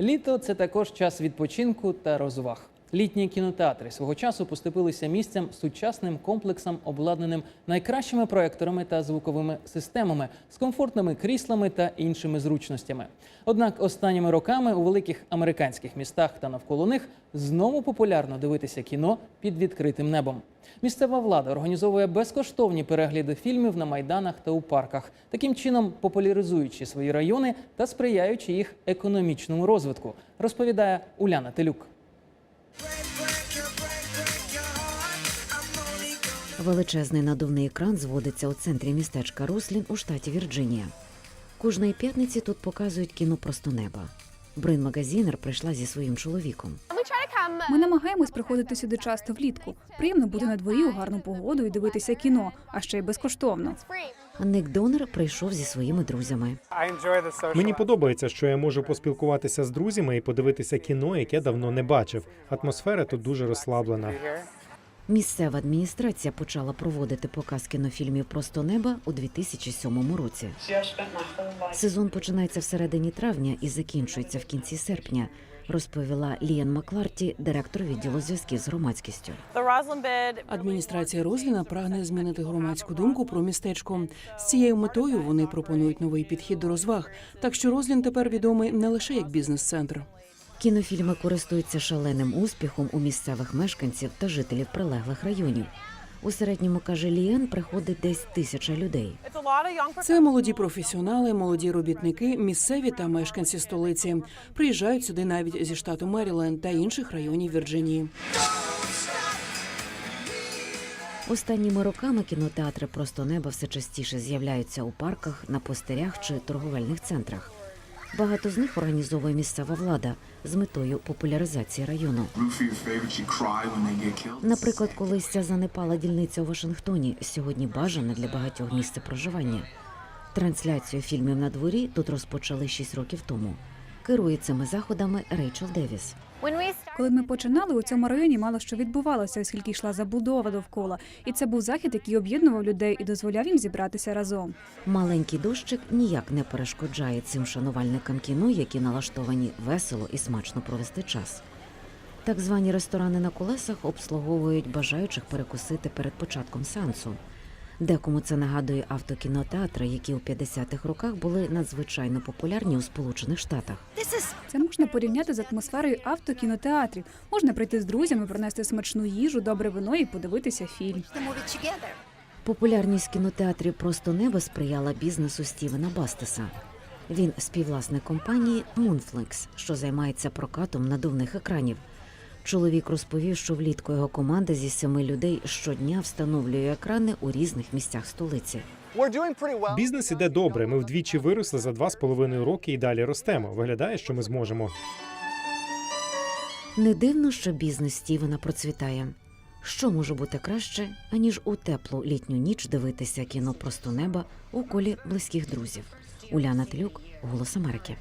Літо це також час відпочинку та розваг. Літні кінотеатри свого часу поступилися місцем сучасним комплексом, обладнаним найкращими проекторами та звуковими системами, з комфортними кріслами та іншими зручностями. Однак останніми роками у великих американських містах та навколо них знову популярно дивитися кіно під відкритим небом. Місцева влада організовує безкоштовні перегляди фільмів на майданах та у парках, таким чином популяризуючи свої райони та сприяючи їх економічному розвитку, розповідає Уляна Телюк. Величезний надувний екран зводиться у центрі містечка Рослін у штаті Вірджинія. Кожної п'ятниці тут показують кіно просто неба. Брин Магазінер прийшла зі своїм чоловіком. Ми намагаємось приходити сюди часто влітку. Приємно бути на дворі у гарну погоду і дивитися кіно, а ще й безкоштовно. Ник Донер прийшов зі своїми друзями. Мені подобається, що я можу поспілкуватися з друзями і подивитися кіно, яке давно не бачив. Атмосфера тут дуже розслаблена. Місцева адміністрація почала проводити показ кінофільмів Просто неба у 2007 році. Сезон починається всередині травня і закінчується в кінці серпня, розповіла Ліан Макларті, директор відділу зв'язків з громадськістю. Адміністрація Розліна прагне змінити громадську думку про містечко. З цією метою вони пропонують новий підхід до розваг. Так що Розлін тепер відомий не лише як бізнес-центр. Кінофільми користуються шаленим успіхом у місцевих мешканців та жителів прилеглих районів. У середньому каже Ліен, приходить десь тисяча людей. Це молоді професіонали, молоді робітники, місцеві та мешканці столиці. Приїжджають сюди навіть зі штату Меріленд та інших районів Вірджинії. Останніми роками кінотеатри просто неба все частіше з'являються у парках, на пустирях чи торговельних центрах. Багато з них організовує місцева влада з метою популяризації району. Наприклад, колись ця занепала дільниця у Вашингтоні сьогодні бажана для багатьох місце проживання. Трансляцію фільмів на дворі тут розпочали 6 років тому. Керує цими заходами Рейчел Девіс. Коли ми починали, у цьому районі мало що відбувалося, оскільки йшла забудова довкола. І це був захід, який об'єднував людей і дозволяв їм зібратися разом. Маленький дощик ніяк не перешкоджає цим шанувальникам кіно, які налаштовані весело і смачно провести час. Так звані ресторани на колесах обслуговують бажаючих перекусити перед початком сеансу. Декому це нагадує автокінотеатри, які у 50-х роках були надзвичайно популярні у Сполучених Штатах. Це можна порівняти з атмосферою автокінотеатрів. Можна прийти з друзями, принести смачну їжу, добре вино і подивитися фільм. Популярність кінотеатрів просто небо сприяла бізнесу Стівена Бастеса. Він співвласник компанії Moonflex, що займається прокатом надувних екранів. Чоловік розповів, що влітку його команда зі семи людей щодня встановлює екрани у різних місцях столиці. Бізнес іде добре. Ми вдвічі виросли за два з половиною роки і далі ростемо. Виглядає, що ми зможемо. Не дивно, що бізнес Стівена процвітає. Що може бути краще, аніж у теплу літню ніч дивитися кіно просто неба у колі близьких друзів? Уляна Тлюк, Голос Америки.